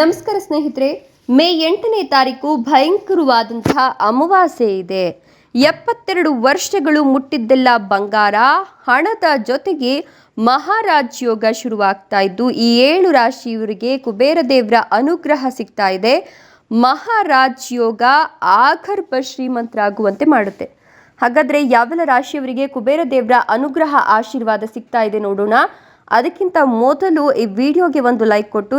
ನಮಸ್ಕಾರ ಸ್ನೇಹಿತರೆ, ಮೇ ಎಂಟನೇ ತಾರೀಕು ಭಯಂಕರವಾದಂತಹ ಅಮಾವಾಸ್ಯೆ ಇದೆ. ಎಪ್ಪತ್ತೆರಡು ವರ್ಷಗಳು ಮುಟ್ಟಿದ್ದೆಲ್ಲ ಬಂಗಾರ, ಹಣದ ಜೊತೆಗೆ ಮಹಾರಾಜ್ ಯೋಗ ಶುರುವಾಗ್ತಾ ಇದ್ದು, ಈ ಏಳು ರಾಶಿಯವರಿಗೆ ಕುಬೇರ ದೇವರ ಅನುಗ್ರಹ ಸಿಗ್ತಾ ಇದೆ. ಮಹಾರಾಜ್ ಯೋಗ ಆಗರ್ಭ ಶ್ರೀಮಂತರಾಗುವಂತೆ ಮಾಡುತ್ತೆ. ಹಾಗಾದ್ರೆ ಯಾವೆಲ್ಲ ರಾಶಿಯವರಿಗೆ ಕುಬೇರ ದೇವರ ಅನುಗ್ರಹ ಆಶೀರ್ವಾದ ಸಿಗ್ತಾ ಇದೆ ನೋಡೋಣ. ಅದಕ್ಕಿಂತ ಮೊದಲು ಈ ವಿಡಿಯೋಗೆ ಒಂದು ಲೈಕ್ ಕೊಟ್ಟು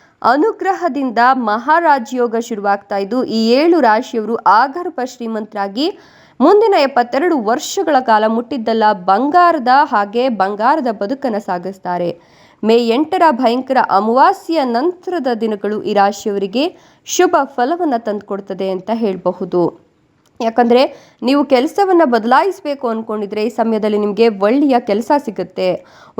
ಅನುಗ್ರಹದಿಂದ ಮಹಾರಾಜ್ಯೋಗ ಶುರುವಾಗ್ತಾ ಇದ್ದು, ಈ ಏಳು ರಾಶಿಯವರು ಆಗರ್ಭ ಶ್ರೀಮಂತರಾಗಿ ಮುಂದಿನ ಎಪ್ಪತ್ತೆರಡು ವರ್ಷಗಳ ಕಾಲ ಮುಟ್ಟಿದ್ದಲ್ಲ ಬಂಗಾರದ ಹಾಗೆ ಬಂಗಾರದ ಬದುಕನ್ನು ಸಾಗಿಸ್ತಾರೆ. ಮೇ ಎಂಟರ ಭಯಂಕರ ಅಮಾವಾಸ್ಯೆಯ ನಂತರದ ದಿನಗಳು ಈ ರಾಶಿಯವರಿಗೆ ಶುಭ ಫಲವನ್ನು ತಂದುಕೊಡ್ತದೆ ಅಂತ ಹೇಳಬಹುದು. ಯಾಕಂದರೆ ನೀವು ಕೆಲಸವನ್ನು ಬದಲಾಯಿಸಬೇಕು ಅಂದ್ಕೊಂಡಿದ್ರೆ ಈ ಸಮಯದಲ್ಲಿ ನಿಮಗೆ ಒಳ್ಳೆಯ ಕೆಲಸ ಸಿಗುತ್ತೆ.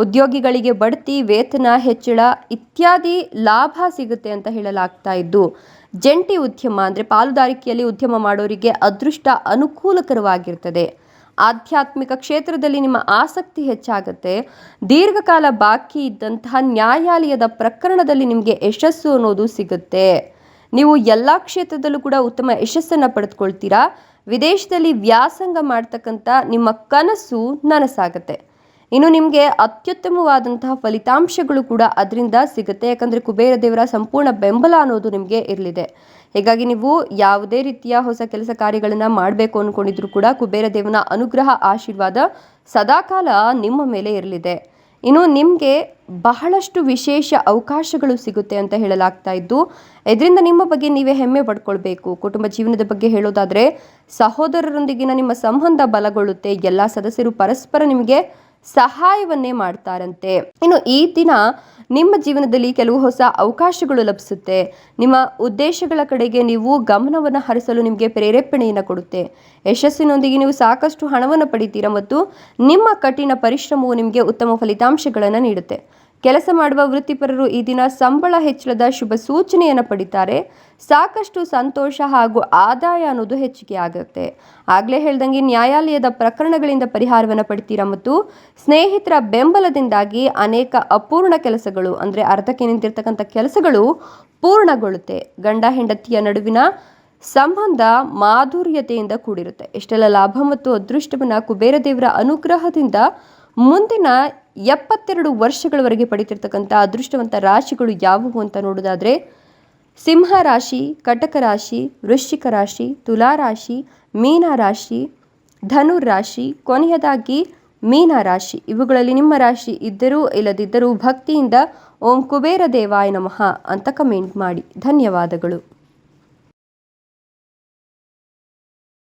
ಉದ್ಯೋಗಿಗಳಿಗೆ ಬಡ್ತಿ, ವೇತನ, ಹೆಚ್ಚಳ ಇತ್ಯಾದಿ ಲಾಭ ಸಿಗುತ್ತೆ ಅಂತ ಹೇಳಲಾಗ್ತಾ ಇದ್ದು, ಜಂಟಿ ಉದ್ಯಮ ಅಂದರೆ ಪಾಲುದಾರಿಕೆಯಲ್ಲಿ ಉದ್ಯಮ ಮಾಡೋರಿಗೆ ಅದೃಷ್ಟ ಅನುಕೂಲಕರವಾಗಿರ್ತದೆ. ಆಧ್ಯಾತ್ಮಿಕ ಕ್ಷೇತ್ರದಲ್ಲಿ ನಿಮ್ಮ ಆಸಕ್ತಿ ಹೆಚ್ಚಾಗುತ್ತೆ. ದೀರ್ಘಕಾಲ ಬಾಕಿ ಇದ್ದಂತಹ ನ್ಯಾಯಾಲಯದ ಪ್ರಕರಣದಲ್ಲಿ ನಿಮಗೆ ಯಶಸ್ಸು ಅನ್ನೋದು ಸಿಗುತ್ತೆ. ನೀವು ಎಲ್ಲ ಕ್ಷೇತ್ರದಲ್ಲೂ ಕೂಡ ಉತ್ತಮ ಯಶಸ್ಸನ್ನು ಪಡೆದುಕೊಳ್ತೀರಾ? ವಿದೇಶದಲ್ಲಿ ವ್ಯಾಸಂಗ ಮಾಡ್ತಕ್ಕಂಥ ನಿಮ್ಮ ಕನಸು ನನಸಾಗುತ್ತೆ. ಇನ್ನು ನಿಮಗೆ ಅತ್ಯುತ್ತಮವಾದಂತಹ ಫಲಿತಾಂಶಗಳು ಕೂಡ ಅದರಿಂದ ಸಿಗುತ್ತೆ. ಯಾಕಂದರೆ ಕುಬೇರ ದೇವರ ಸಂಪೂರ್ಣ ಬೆಂಬಲ ಅನ್ನೋದು ನಿಮಗೆ ಇರಲಿದೆ. ಹೀಗಾಗಿ ನೀವು ಯಾವುದೇ ರೀತಿಯ ಹೊಸ ಕೆಲಸ ಕಾರ್ಯಗಳನ್ನು ಮಾಡಬೇಕು ಅಂದ್ಕೊಂಡಿದ್ರು ಕೂಡ ಕುಬೇರ ದೇವನ ಅನುಗ್ರಹ, ಆಶೀರ್ವಾದ ಸದಾಕಾಲ ನಿಮ್ಮ ಮೇಲೆ ಇರಲಿದೆ. ಇನ್ನು ನಿಮಗೆ ಬಹಳಷ್ಟು ವಿಶೇಷ ಅವಕಾಶಗಳು ಸಿಗುತ್ತೆ ಅಂತ ಹೇಳಲಾಗ್ತಾ ಇದ್ದು, ಇದರಿಂದ ನಿಮ್ಮ ಬಗ್ಗೆ ನೀವೇ ಹೆಮ್ಮೆ ಪಡ್ಕೊಳ್ಬೇಕು. ಕುಟುಂಬ ಜೀವನದ ಬಗ್ಗೆ ಹೇಳೋದಾದರೆ, ಸಹೋದರರೊಂದಿಗಿನ ನಿಮ್ಮ ಸಂಬಂಧ ಬಲಗೊಳ್ಳುತ್ತೆ. ಎಲ್ಲ ಸದಸ್ಯರು ಪರಸ್ಪರ ನಿಮಗೆ ಸಹಾಯವನ್ನೇ ಮಾಡ್ತಾರಂತೆ. ಇನ್ನು ಈ ದಿನ ನಿಮ್ಮ ಜೀವನದಲ್ಲಿ ಕೆಲವು ಹೊಸ ಅವಕಾಶಗಳು ಲಭಿಸುತ್ತೆ. ನಿಮ್ಮ ಉದ್ದೇಶಗಳ ಕಡೆಗೆ ನೀವು ಗಮನವನ್ನು ಹರಿಸಲು ನಿಮಗೆ ಪ್ರೇರೇಪಣೆಯನ್ನು ಕೊಡುತ್ತೆ. ಯಶಸ್ಸಿನೊಂದಿಗೆ ನೀವು ಸಾಕಷ್ಟು ಹಣವನ್ನು ಪಡಿತೀರಾ ಮತ್ತು ನಿಮ್ಮ ಕಠಿಣ ಪರಿಶ್ರಮವು ನಿಮಗೆ ಉತ್ತಮ ಫಲಿತಾಂಶಗಳನ್ನು ನೀಡುತ್ತೆ. ಕೆಲಸ ಮಾಡುವ ವೃತ್ತಿಪರರು ಈ ದಿನ ಸಂಬಳ ಹೆಚ್ಚಳದ ಶುಭ ಸೂಚನೆಯನ್ನು ಪಡಿತಾರೆ. ಸಾಕಷ್ಟು ಸಂತೋಷ ಹಾಗೂ ಆದಾಯ ಅನ್ನೋದು ಹೆಚ್ಚಿಗೆ ಆಗುತ್ತೆ. ಆಗಲೇ ಹೇಳ್ದಂಗೆ ನ್ಯಾಯಾಲಯದ ಪ್ರಕರಣಗಳಿಂದ ಪರಿಹಾರವನ್ನು ಪಡಿತೀರಾ ಮತ್ತು ಸ್ನೇಹಿತರ ಬೆಂಬಲದಿಂದಾಗಿ ಅನೇಕ ಅಪೂರ್ಣ ಕೆಲಸಗಳು, ಅಂದರೆ ಅರ್ಧಕ್ಕೆ ನಿಂತಿರ್ತಕ್ಕಂಥ ಕೆಲಸಗಳು ಪೂರ್ಣಗೊಳ್ಳುತ್ತೆ. ಗಂಡ ಹೆಂಡತಿಯ ನಡುವಿನ ಸಂಬಂಧ ಮಾಧುರ್ಯತೆಯಿಂದ ಕೂಡಿರುತ್ತೆ. ಇಷ್ಟೆಲ್ಲ ಲಾಭ ಮತ್ತು ಅದೃಷ್ಟವನ್ನು ಕುಬೇರ ದೇವರ ಅನುಗ್ರಹದಿಂದ ಮುಂದಿನ ಎಪ್ಪತ್ತೆರಡು ವರ್ಷಗಳವರೆಗೆ ಪಡೀತಿರ್ತಕ್ಕಂಥ ಅದೃಷ್ಟವಂತ ರಾಶಿಗಳು ಯಾವುವು ಅಂತ ನೋಡೋದಾದರೆ, ಸಿಂಹ ರಾಶಿ, ಕಟಕ ರಾಶಿ, ವೃಶ್ಚಿಕ ರಾಶಿ, ತುಲಾ ರಾಶಿ, ಮೀನ ರಾಶಿ, ಧನು ರಾಶಿ, ಕೊನೆಯದಾಗಿ ಮೀನ ರಾಶಿ. ಇವುಗಳಲ್ಲಿ ನಿಮ್ಮ ರಾಶಿ ಇದ್ದರೂ ಇಲ್ಲದಿದ್ದರೂ ಭಕ್ತಿಯಿಂದ ಓಂ ಕುಬೇರ ದೇವಾಯ ನಮಃ ಅಂತ ಕಮೆಂಟ್ ಮಾಡಿ. ಧನ್ಯವಾದಗಳು.